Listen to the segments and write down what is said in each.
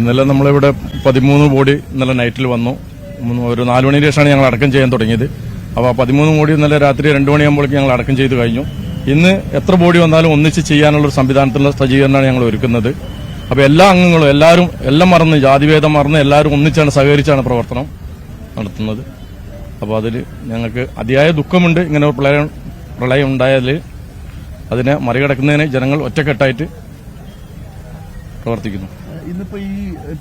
ഇന്നലെ നമ്മളിവിടെ പതിമൂന്ന് ബോഡി ഇന്നലെ നൈറ്റിൽ വന്നു. ഒരു നാലു മണിക്ക് ശേഷമാണ് ഞങ്ങൾ അടക്കം ചെയ്യാൻ തുടങ്ങിയത്. അപ്പോൾ പതിമൂന്ന് ബോഡി ഇന്നലെ രാത്രി രണ്ടു മണിയാകുമ്പോഴേക്കും ഞങ്ങൾ അടക്കം ചെയ്ത് കഴിഞ്ഞു. ഇന്ന് എത്ര ബോഡി വന്നാലും ഒന്നിച്ച് ചെയ്യാനുള്ള ഒരു സംവിധാനത്തിലുള്ള സജ്ജീകരണമാണ് ഞങ്ങൾ ഒരുക്കുന്നത്. അപ്പോൾ എല്ലാ അംഗങ്ങളും എല്ലാവരും എല്ലാം മറന്ന് ജാതിഭേദം മറന്ന് എല്ലാവരും ഒന്നിച്ചാണ് സഹകരിച്ചാണ് പ്രവർത്തനം നടത്തുന്നത്. അപ്പോൾ അതിൽ ഞങ്ങൾക്ക് അതിയായ ദുഃഖമുണ്ട്. ഇങ്ങനെ ഒരു പ്രളയം പ്രളയം ഉണ്ടായാൽ അതിനെ മറികടക്കുന്നതിന് ജനങ്ങൾ ഒറ്റക്കെട്ടായിട്ട് പ്രവർത്തിക്കുന്നു. ഇന്നിപ്പോ ഈ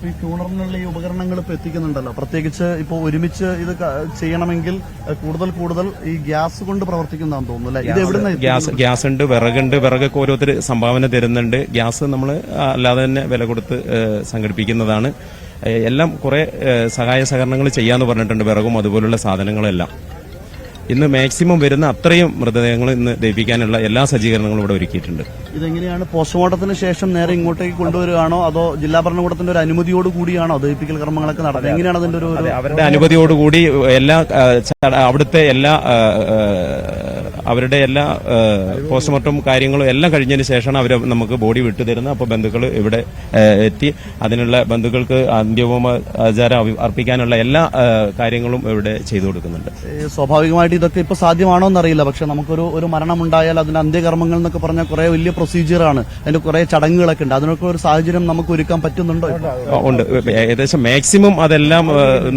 ഈ ക്യൂണറിനുള്ള ഈ ഉപകരണങ്ങൾ ഇപ്പൊ എത്തിക്കുന്നുണ്ടല്ലോ. പ്രത്യേകിച്ച് ഇപ്പൊ ഒരുമിച്ച് ഇത് ചെയ്യണമെങ്കിൽ കൂടുതൽ കൂടുതൽ ഈ ഗ്യാസ് കൊണ്ട് പ്രവർത്തിക്കുന്നതാണെന്ന് തോന്നുന്നു അല്ലെ? ഇത് എവിടുന്ന ഗ്യാസ് ഗ്യാസ് ഉണ്ട് വിറകുണ്ട്. വിറകൊക്കെ ഓരോരുത്തർ സംഭാവന തരുന്നുണ്ട്. ഗ്യാസ് നമ്മൾ അല്ലാതെ തന്നെ വില കൊടുത്ത് സംഘടിപ്പിക്കുന്നതാണ്. എല്ലാം കുറെ സഹായ സഹകരണങ്ങൾ ചെയ്യാന്ന് പറഞ്ഞിട്ടുണ്ട് വിറകും അതുപോലുള്ള സാധനങ്ങളെല്ലാം. ഇന്ന് മാക്സിമം വരുന്ന അത്രയും മൃതദേഹങ്ങൾ ഇന്ന് ദഹിപ്പിക്കാനുള്ള എല്ലാ സജ്ജീകരണങ്ങളും ഇവിടെ ഒരുക്കിയിട്ടുണ്ട്. ഇതെങ്ങനെയാണ് പോസ്റ്റ്മോർട്ടത്തിന് ശേഷം നേരെ ഇങ്ങോട്ടേക്ക് കൊണ്ടുവരികയാണോ? അതോ ജില്ലാ ഭരണകൂടത്തിന്റെ ഒരു അനുമതിയോട് കൂടിയാണോ ദഹിപ്പിക്കൽ കർമ്മങ്ങളൊക്കെ നടത്തുന്നത് എങ്ങനെയാണ് അതിന്റെ ഒരു അവരുടെ അനുമതിയോടുകൂടി എല്ലാ അവിടുത്തെ എല്ലാ അവരുടെ എല്ലാ പോസ്റ്റ്മോർട്ടം കാര്യങ്ങളും എല്ലാം കഴിഞ്ഞതിന് ശേഷമാണ് അവർ നമുക്ക് ബോഡി വിട്ടുതരുന്നത് അപ്പോൾ ബന്ധുക്കൾ ഇവിടെ എത്തി. അതിനുള്ള ബന്ധുക്കൾക്ക് അന്ത്യവുമാചാരം ആചാരം അർപ്പിക്കാനുള്ള എല്ലാ കാര്യങ്ങളും ഇവിടെ ചെയ്തു കൊടുക്കുന്നുണ്ട്. സ്വാഭാവികമായിട്ട് ഇതൊക്കെ ഇപ്പോൾ സാധ്യമാണോ എന്നറിയില്ല. പക്ഷെ നമുക്കൊരു ഒരു മരണമുണ്ടായാൽ അതിന്റെ അന്ത്യകർമ്മങ്ങൾ എന്നൊക്കെ പറഞ്ഞാൽ കുറെ വലിയ പ്രൊസീജിയറാണ് അതിന്റെ കുറെ ചടങ്ങുകളൊക്കെ ഉണ്ട്. അതിനൊക്കെ ഒരു സാഹചര്യം നമുക്ക് ഒരുക്കാൻ പറ്റുന്നുണ്ടോ? ഉണ്ട്. ഏകദേശം മാക്സിമം അതെല്ലാം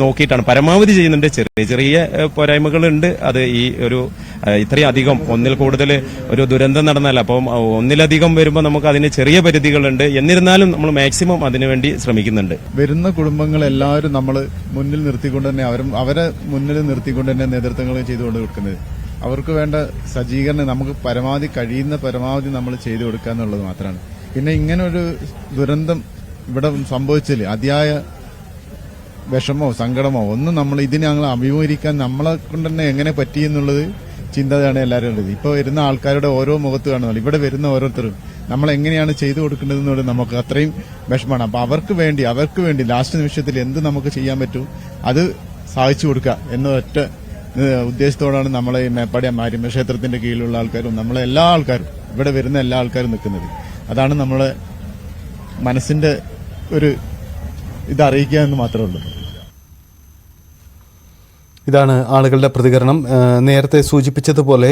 നോക്കിയിട്ടാണ്. പരമാവധി ചെയ്യുന്നുണ്ട് ചെറിയ ചെറിയ പോരായ്മകളുണ്ട്. അത് ഈ ഒരു ആ, ഇത്രയും അധികം ഒന്നിൽ കൂടുതൽ ഒരു ദുരന്തം നടന്നാൽ അപ്പം ഒന്നിലധികം വരുമ്പോൾ നമുക്ക് അതിന് ചെറിയ പരിധികളുണ്ട്. എന്നിരുന്നാലും നമ്മൾ മാക്സിമം അതിനുവേണ്ടി ശ്രമിക്കുന്നുണ്ട്. വരുന്ന കുടുംബങ്ങൾ എല്ലാവരും നമ്മൾ മുന്നിൽ നിർത്തിക്കൊണ്ട് തന്നെ അവരും അവരെ മുന്നിൽ നിർത്തിക്കൊണ്ട് തന്നെ നേതൃത്വങ്ങൾ ചെയ്തുകൊണ്ട് കൊടുക്കുന്നത്. അവർക്ക് വേണ്ട സജ്ജീകരണം നമുക്ക് പരമാവധി കഴിയുന്ന പരമാവധി നമ്മൾ ചെയ്തു കൊടുക്കുക എന്നുള്ളത് മാത്രമാണ്. പിന്നെ ഇങ്ങനെ ഒരു ദുരന്തം ഇവിടെ സംഭവിച്ചില്ല? അതിയായ വിഷമോ സങ്കടമോ ഒന്നും നമ്മൾ ഇതിനെ ഞങ്ങൾ അഭിമുഖീകരിക്കാൻ നമ്മളെ കൊണ്ട് തന്നെ എങ്ങനെ പറ്റി എന്നുള്ളത് ചിന്തയാണ് എല്ലാവരും ഉള്ളത്. ഇപ്പൊ വരുന്ന ആൾക്കാരുടെ ഓരോ മുഖത്ത് കാണുന്നത് ഇവിടെ വരുന്ന ഓരോരുത്തരും നമ്മൾ എങ്ങനെയാണ് ചെയ്തു കൊടുക്കേണ്ടതെന്നുള്ളത് നമുക്ക് അത്രയും വിഷമമാണ്. അപ്പൊ അവർക്ക് വേണ്ടി അവർക്ക് വേണ്ടി ലാസ്റ്റ് നിമിഷത്തിൽ എന്ത് നമുക്ക് ചെയ്യാൻ പറ്റും അത് സാധിച്ചു കൊടുക്കുക എന്ന ഒറ്റ ഉദ്ദേശത്തോടാണ് നമ്മളെ ഈ മേപ്പാടി മാരിമ ക്ഷേത്രത്തിന്റെ കീഴിലുള്ള ആൾക്കാരും നമ്മളെ എല്ലാ ആൾക്കാരും ഇവിടെ വരുന്ന എല്ലാ ആൾക്കാരും നിൽക്കുന്നത്. അതാണ് നമ്മളെ മനസ്സിന്റെ ഒരു ഇത് അറിയിക്കുക എന്ന് മാത്രമേ ഉള്ളൂ. ഇതാണ് ആളുകളുടെ പ്രതികരണം. നേരത്തെ സൂചിപ്പിച്ചതുപോലെ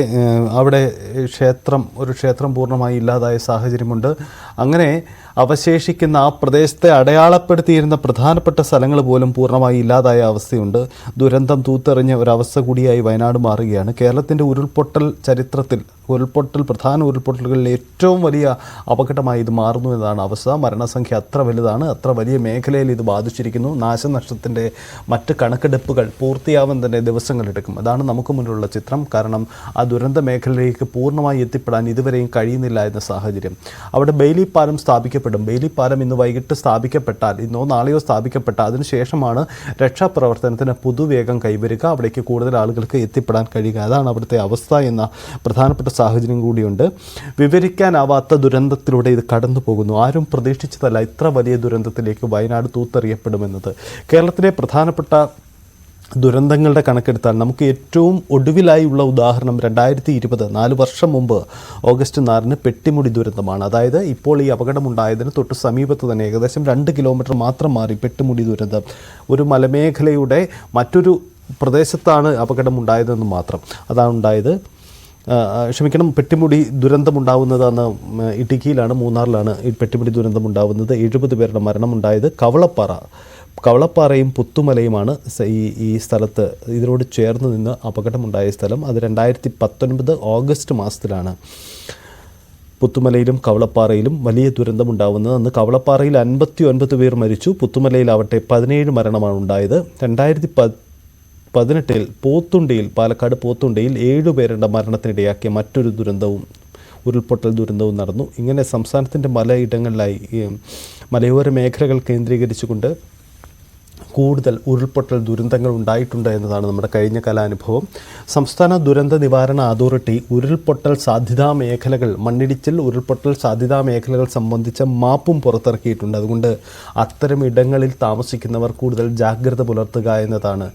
അവിടെ ക്ഷേത്രം ഒരു ക്ഷേത്രം പൂർണമായി ഇല്ലാതായ സാഹചര്യമുണ്ട്. അങ്ങനെ അവശേഷിക്കുന്ന ആ പ്രദേശത്തെ അടയാളപ്പെടുത്തിയിരുന്ന പ്രധാനപ്പെട്ട സ്ഥലങ്ങൾ പോലും പൂർണമായി ഇല്ലാതായ അവസ്ഥയുണ്ട്. ദുരന്തം തൂത്തെറിഞ്ഞ ഒരവസ്ഥ കൂടിയായി വയനാട് മാറുകയാണ്. കേരളത്തിന്റെ ഉരുൾപൊട്ടൽ ചരിത്രത്തിൽ ഉരുൾപൊട്ടൽ പ്രധാന ഉരുൾപൊട്ടലുകളിൽ ഏറ്റവും വലിയ അപകടമായി ഇത് മാറുന്നു എന്നതാണ് അവസ്ഥ. മരണസംഖ്യ അത്ര വലുതാണ് അത്ര വലിയ മേഖലയിൽ ഇത് ബാധിച്ചിരിക്കുന്നു. നാശനഷ്ടത്തിന്റെ മറ്റ് കണക്കെടുപ്പുകൾ പൂർത്തിയാവാൻ തന്നെ ദിവസങ്ങളെടുക്കും അതാണ് നമുക്ക് മുന്നിലുള്ള ചിത്രം. കാരണം ആ ദുരന്ത മേഖലയിലേക്ക് പൂർണമായി എത്തിപ്പെടാൻ ഇതുവരെയും കഴിയുന്നില്ല എന്ന സാഹചര്യം. അവിടെ ബെയിലി പാലം സ്ഥാപിക്കപ്പെടും. ബെയിലി പാലം ഇന്ന് വൈകിട്ട് സ്ഥാപിക്കപ്പെട്ടാൽ ഇന്നോ നാളെയോ സ്ഥാപിക്കപ്പെട്ട അതിനുശേഷമാണ് രക്ഷാപ്രവർത്തനത്തിന് പുതുവേഗം കൈവരിക. അവിടേക്ക് കൂടുതൽ ആളുകൾക്ക് എത്തിപ്പെടാൻ കഴിയുക. അതാണ് അവിടുത്തെ അവസ്ഥ എന്ന പ്രധാനപ്പെട്ട സാഹചര്യം കൂടിയുണ്ട്. വിവരിക്കാനാവാത്ത ദുരന്തത്തിലൂടെ ഇത് കടന്നു പോകുന്നു. ആരും പ്രതീക്ഷിച്ചതല്ല ഇത്ര വലിയ ദുരന്തത്തിലേക്ക് വയനാട് തൂത്തെറിയപ്പെടുമെന്നത്. കേരളത്തിലെ പ്രധാനപ്പെട്ട ദുരന്തങ്ങളുടെ കണക്കെടുത്താൽ നമുക്ക് ഏറ്റവും ഒടുവിലായുള്ള ഉദാഹരണം രണ്ടായിരത്തി ഇരുപത് നാല് വർഷം മുമ്പ് ഓഗസ്റ്റ് നാലിന് പെട്ടിമുടി ദുരന്തമാണ്. അതായത് ഇപ്പോൾ ഈ അപകടമുണ്ടായതിന് തൊട്ട് സമീപത്ത് തന്നെ ഏകദേശം രണ്ട് കിലോമീറ്റർ മാത്രം മാറി പെട്ടിമുടി ദുരന്തം. ഒരു മലമേഖലയുടെ മറ്റൊരു പ്രദേശത്താണ് അപകടമുണ്ടായതെന്ന് മാത്രം. അതാണ് ഉണ്ടായത് ക്ഷമിക്കണം പെട്ടിമുടി ദുരന്തമുണ്ടാവുന്നതാണ് ഇടുക്കിയിലാണ് മൂന്നാറിലാണ് ഈ പെട്ടിമുടി ദുരന്തമുണ്ടാവുന്നത്. എഴുപത് പേരുടെ മരണമുണ്ടായത് കവളപ്പാറ. കവളപ്പാറയും പുത്തുമലയുമാണ് ഈ ഈ സ്ഥലത്ത് ഇതിനോട് ചേർന്ന് നിന്ന് അപകടമുണ്ടായ സ്ഥലം. അത് രണ്ടായിരത്തി പത്തൊൻപത് ഓഗസ്റ്റ് മാസത്തിലാണ് പുത്തുമലയിലും കവളപ്പാറയിലും വലിയ ദുരന്തമുണ്ടാവുന്നത്. അന്ന് കവളപ്പാറയിൽ അൻപത്തി ഒൻപത് പേർ മരിച്ചു. പുത്തുമലയിലാവട്ടെ പതിനേഴ് മരണമാണ് ഉണ്ടായത്. രണ്ടായിരത്തി പതിനെട്ടിൽ പോത്തുണ്ടിയിൽ പാലക്കാട് പോത്തുണ്ടിയിൽ ഏഴുപേരുടെ മരണത്തിനിടയാക്കിയ മറ്റൊരു ദുരന്തവും ഉരുൾപൊട്ടൽ ദുരന്തവും നടന്നു. ഇങ്ങനെ സംസ്ഥാനത്തിന്റെ മലയിടങ്ങളിലായി മലയോര മേഖലകൾ കേന്ദ്രീകരിച്ചുകൊണ്ട് കൂടുതൽ ഉരുൾപൊട്ടൽ ദുരന്തങ്ങൾ ഉണ്ടായിട്ടുണ്ട് എന്നതാണ് നമ്മുടെ കഴിഞ്ഞ കാലാനുഭവം. സംസ്ഥാന ദുരന്ത നിവാരണ അതോറിറ്റി ഉരുൾപൊട്ടൽ സാധ്യതാ മേഖലകൾ മണ്ണിടിച്ചിൽ ഉരുൾപൊട്ടൽ സാധ്യതാ മേഖലകൾ സംബന്ധിച്ച മാപ്പും പുറത്തിറക്കിയിട്ടുണ്ട്. അതുകൊണ്ട് അത്തരം ഇടങ്ങളിൽ താമസിക്കുന്നവർ കൂടുതൽ ജാഗ്രത പുലർത്തുക എന്നതാണ്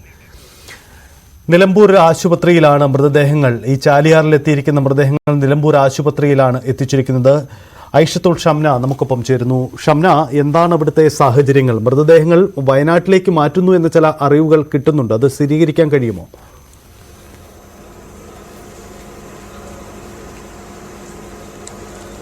നിലമ്പൂർ ആശുപത്രിയിലാണ് മൃതദേഹങ്ങൾ. ഈ ചാലിയാറിൽ എത്തിയിരിക്കുന്ന മൃതദേഹങ്ങൾ നിലമ്പൂർ ആശുപത്രിയിലാണ് എത്തിച്ചിരിക്കുന്നത്. ഐഷത്തുൽ ഷംന നമുക്കൊപ്പം ചേരുന്നു. ഷംന എന്താണ് ഇവിടുത്തെ സാഹചര്യങ്ങൾ? മൃതദേഹങ്ങൾ വയനാട്ടിലേക്ക് മാറ്റുന്നു എന്ന ചില അറിവുകൾ കിട്ടുന്നുണ്ട്. അത് സ്ഥിരീകരിക്കാൻ കഴിയുമോ?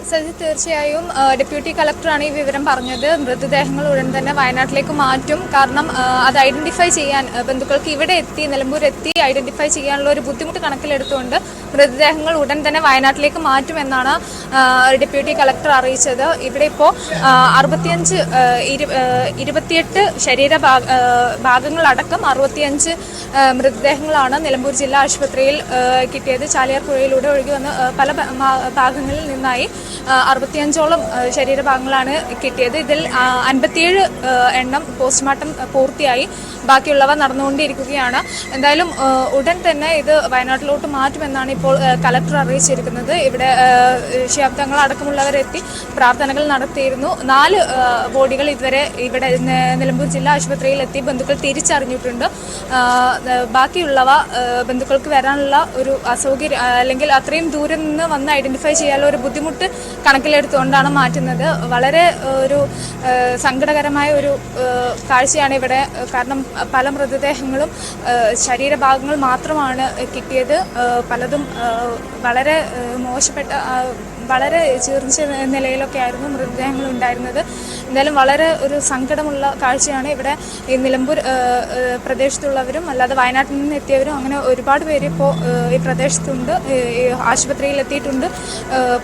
സജി തീർച്ചയായും ഡെപ്യൂട്ടി കളക്ടറാണ് ഈ വിവരം പറഞ്ഞത്. മൃതദേഹങ്ങൾ ഉടൻ തന്നെ വയനാട്ടിലേക്ക് മാറ്റും. കാരണം അത് ഐഡന്റിഫൈ ചെയ്യാൻ ബന്ധുക്കൾക്ക് ഇവിടെ എത്തി നിലമ്പൂർ എത്തി ഐഡന്റിഫൈ ചെയ്യാനുള്ള ഒരു ബുദ്ധിമുട്ട് കണക്കിലെടുത്തുകൊണ്ട് മൃതദേഹങ്ങൾ ഉടൻ തന്നെ വയനാട്ടിലേക്ക് മാറ്റുമെന്നാണ് ഡെപ്യൂട്ടി കളക്ടർ അറിയിച്ചത്. ഇവിടെ ഇപ്പോൾ അറുപത്തിയഞ്ച് ഇരുപത്തിയെട്ട് ശരീര ഭാഗങ്ങളടക്കം അറുപത്തിയഞ്ച് മൃതദേഹങ്ങളാണ് നിലമ്പൂർ ജില്ലാ ആശുപത്രിയിൽ കിട്ടിയത്. ചാലിയാർ പുഴയിലൂടെ ഒഴുകി വന്ന് പല ഭാഗങ്ങളിൽ നിന്നായി അറുപത്തിയഞ്ചോളം ശരീരഭാഗങ്ങളാണ് കിട്ടിയത്. ഇതിൽ അൻപത്തിയേഴ് എണ്ണം പോസ്റ്റ്മോർട്ടം പൂർത്തിയായി. ബാക്കിയുള്ളവ നടന്നുകൊണ്ടിരിക്കുകയാണ്. എന്തായാലും ഉടൻ തന്നെ ഇത് വയനാട്ടിലോട്ട് മാറ്റുമെന്നാണ് ഇപ്പോൾ കലക്ടർ അറിയിച്ചിരിക്കുന്നത്. ഇവിടെ ശബ്ദങ്ങൾ അടക്കമുള്ളവരെത്തി പ്രാർത്ഥനകൾ നടത്തിയിരുന്നു. നാല് ബോഡികൾ ഇതുവരെ ഇവിടെ നിലമ്പൂർ ജില്ലാ ആശുപത്രിയിൽ എത്തി ബന്ധുക്കൾ തിരിച്ചറിഞ്ഞിട്ടുണ്ട്. ബാക്കിയുള്ളവ ബന്ധുക്കൾക്ക് വരാനുള്ള ഒരു അസൗകര്യം അല്ലെങ്കിൽ അത്രയും ദൂരം നിന്ന് വന്ന് ഐഡന്റിഫൈ ചെയ്യാനുള്ള ഒരു ബുദ്ധിമുട്ട് കണക്കിലെടുത്തുകൊണ്ടാണ് മാറ്റുന്നത്. വളരെ ഒരു സങ്കടകരമായ ഒരു കാഴ്ചയാണ് ഇവിടെ കാരണം പല മൃതദേഹങ്ങളും ശരീരഭാഗങ്ങൾ മാത്രമാണ് കിട്ടിയത്. പലതും വളരെ മോശപ്പെട്ട വളരെ ചീർച്ച നിലയിലൊക്കെ ആയിരുന്നു മൃതദേഹങ്ങൾ ഉണ്ടായിരുന്നത്. എന്തായാലും വളരെ ഒരു സങ്കടമുള്ള കാഴ്ചയാണ് ഇവിടെ ഈ നിലമ്പൂർ പ്രദേശത്തുള്ളവരും അല്ലാതെ വയനാട്ടിൽ നിന്ന് എത്തിയവരും അങ്ങനെ ഒരുപാട് പേര് ഇപ്പോൾ ഈ പ്രദേശത്തുണ്ട്. ആശുപത്രിയിൽ എത്തിയിട്ടുണ്ട്.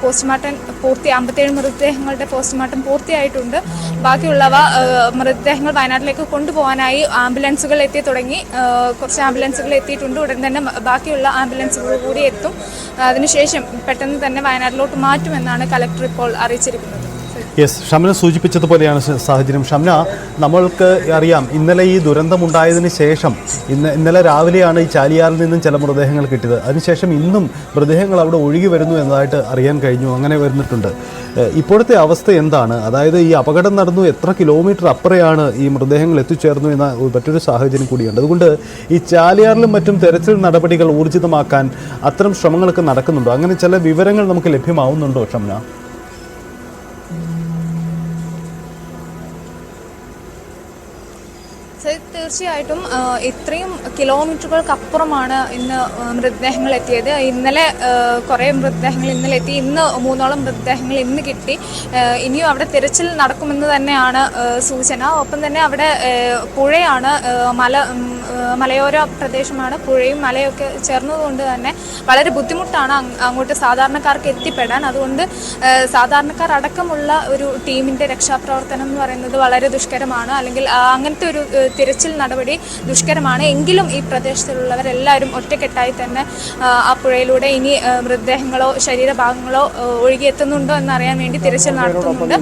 പോസ്റ്റ്മോർട്ടം പൂർത്തി അമ്പത്തേഴ് മൃതദേഹങ്ങളുടെ പോസ്റ്റ്മോർട്ടം പൂർത്തിയായിട്ടുണ്ട്. ബാക്കിയുള്ളവ മൃതദേഹങ്ങൾ വയനാട്ടിലേക്ക് കൊണ്ടുപോകാനായി ആംബുലൻസുകൾ എത്തി തുടങ്ങി. കുറച്ച് ആംബുലൻസുകൾ എത്തിയിട്ടുണ്ട്. ഉടൻ തന്നെ ബാക്കിയുള്ള ആംബുലൻസുകൾ കൂടി എത്തും. അതിനുശേഷം പെട്ടെന്ന് തന്നെ വയനാട്ടിലോട്ട് മാറ്റുമെന്നാണ് കലക്ടർ ഇപ്പോൾ അറിയിച്ചിരിക്കുന്നത്. യെസ് ഷംന സൂചിപ്പിച്ചതുപോലെയാണ് സാഹചര്യം. ഷംന നമ്മൾക്ക് അറിയാം ഇന്നലെ ഈ ദുരന്തമുണ്ടായതിനു ശേഷം ഇന്ന് ഇന്നലെ രാവിലെയാണ് ഈ ചാലിയാറിൽ നിന്നും ചില മൃതദേഹങ്ങൾ കിട്ടിയത്. അതിനുശേഷം ഇന്നും മൃതദേഹങ്ങൾ അവിടെ ഒഴുകി വരുന്നു എന്നതായിട്ട് അറിയാൻ കഴിഞ്ഞു അങ്ങനെ വരുന്നിട്ടുണ്ട്. ഇപ്പോഴത്തെ അവസ്ഥ എന്താണ്? അതായത് ഈ അപകടം നടന്നു എത്ര കിലോമീറ്റർ അപ്പുറയാണ് ഈ മൃതദേഹങ്ങൾ എത്തിച്ചേർന്നു എന്ന മറ്റൊരു സാഹചര്യം കൂടിയുണ്ട്. അതുകൊണ്ട് ഈ ചാലിയാറിലും മറ്റും തെരച്ചിൽ നടപടികൾ ഊർജിതമാക്കാൻ അത്തരം ശ്രമങ്ങളൊക്കെ നടക്കുന്നുണ്ടോ? അങ്ങനെ ചില വിവരങ്ങൾ നമുക്ക് ലഭ്യമാവുന്നുണ്ടോ ഷംന? സർ, തീർച്ചയായിട്ടും ഇത്രയും ഇത്രയും കിലോമീറ്ററുകൾക്കപ്പുറമാണ് ഇന്ന് മൃതദേഹങ്ങൾ എത്തിയത് ഇന്നലെ കുറെ മൃതദേഹങ്ങൾ ഇന്നലെ എത്തി ഇന്ന് മൂന്നോളം മൃതദേഹങ്ങൾ ഇന്ന് കിട്ടി. ഇനിയും അവിടെ തിരച്ചിൽ നടക്കുമെന്ന് തന്നെയാണ് സൂചന. ഒപ്പം തന്നെ അവിടെ പുഴയാണ് മല മലയോര പ്രദേശമാണ്. പുഴയും മലയൊക്കെ ചേർന്നതുകൊണ്ട് തന്നെ വളരെ ബുദ്ധിമുട്ടാണ് അങ് അങ്ങോട്ട് സാധാരണക്കാർക്ക് എത്തിപ്പെടാൻ. അതുകൊണ്ട് സാധാരണക്കാർ അടക്കമുള്ള ഒരു ടീമിന്റെ രക്ഷാപ്രവർത്തനം എന്ന് പറയുന്നത് വളരെ ദുഷ്കരമാണ്. അല്ലെങ്കിൽ അങ്ങനത്തെ ഒരു തിരച്ചിൽ നടപടി ദുഷ്കരമാണ്. എങ്കിലും ഈ പ്രദേശത്തുള്ളവരെല്ലാവരും ഒറ്റക്കെട്ടായി തന്നെ ആ, പുഴയിലൂടെ ഇനി മൃതദേഹങ്ങളോ ശരീരഭാഗങ്ങളോ ഒഴുകിയെത്തുന്നുണ്ടോ എന്നറിയാൻ വേണ്ടി തിരച്ചിൽ നടത്തുന്നുണ്ട്.